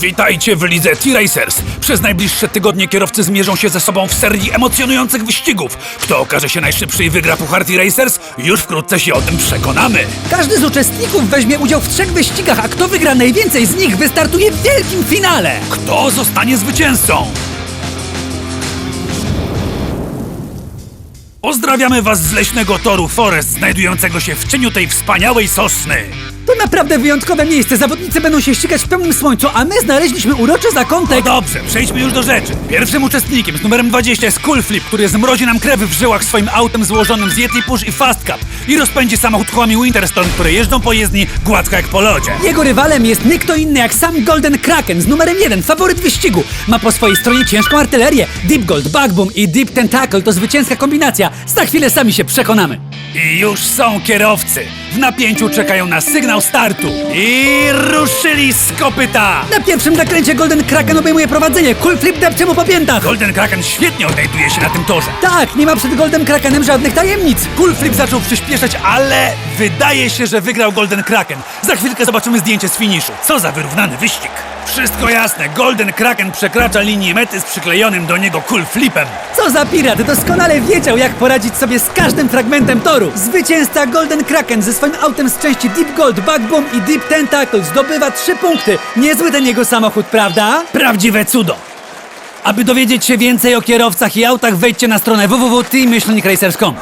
Witajcie w lidze T-Racers. Przez najbliższe tygodnie kierowcy zmierzą się ze sobą w serii emocjonujących wyścigów. Kto okaże się najszybszy i wygra Puchar T-Racers? Już wkrótce się o tym przekonamy. Każdy z uczestników weźmie udział w trzech wyścigach, a kto wygra najwięcej z nich wystartuje w wielkim finale. Kto zostanie zwycięzcą? Pozdrawiamy Was z leśnego toru Forest, znajdującego się w cieniu tej wspaniałej sosny. To naprawdę wyjątkowe miejsce. Zawodnicy będą się ścigać w pełnym słońcu, a my znaleźliśmy uroczy No zakątek. dobrze, przejdźmy już do rzeczy. Pierwszym uczestnikiem z numerem 20 jest Cool Flip, który zmrozi nam krew w żyłach swoim autem złożonym z Yeti Push i Fast Cup i rozpędzi samochód kołami Winterstorm, które jeżdżą po jezdni gładko jak po lodzie. Jego rywalem jest nie kto inny jak sam Golden Kraken z numerem jeden, faworyt wyścigu. Ma po swojej stronie ciężką artylerię. Deep Gold, Bugboom i Deep Tentacle to zwycięska kombinacja. Za chwilę sami się przekonamy. I już są kierowcy. W napięciu czekają na sygnał startu. I ruszyli z kopyta. Na pierwszym zakręcie Golden Kraken obejmuje prowadzenie. Cool Flip depcze mu po piętach. Golden Kraken świetnie odnajduje się na tym torze. Tak, nie ma przed Golden Krakenem żadnych tajemnic. Cool Flip zaczął przyspieszać, ale wydaje się, że wygrał Golden Kraken. Za chwilkę zobaczymy zdjęcie z finiszu. Co za wyrównany wyścig. Wszystko jasne, Golden Kraken przekracza linię mety z przyklejonym do niego Cool Flipem. Co za pirat, doskonale wiedział, jak poradzić sobie z każdym fragmentem toru. Zwycięzca Golden Kraken ze swoim autem z części Deep Gold, Bugboom i Deep Tentacle zdobywa trzy punkty. Niezły ten jego samochód, prawda? Prawdziwe cudo. Aby dowiedzieć się więcej o kierowcach i autach, wejdźcie na stronę www.teammyślnikracers.com.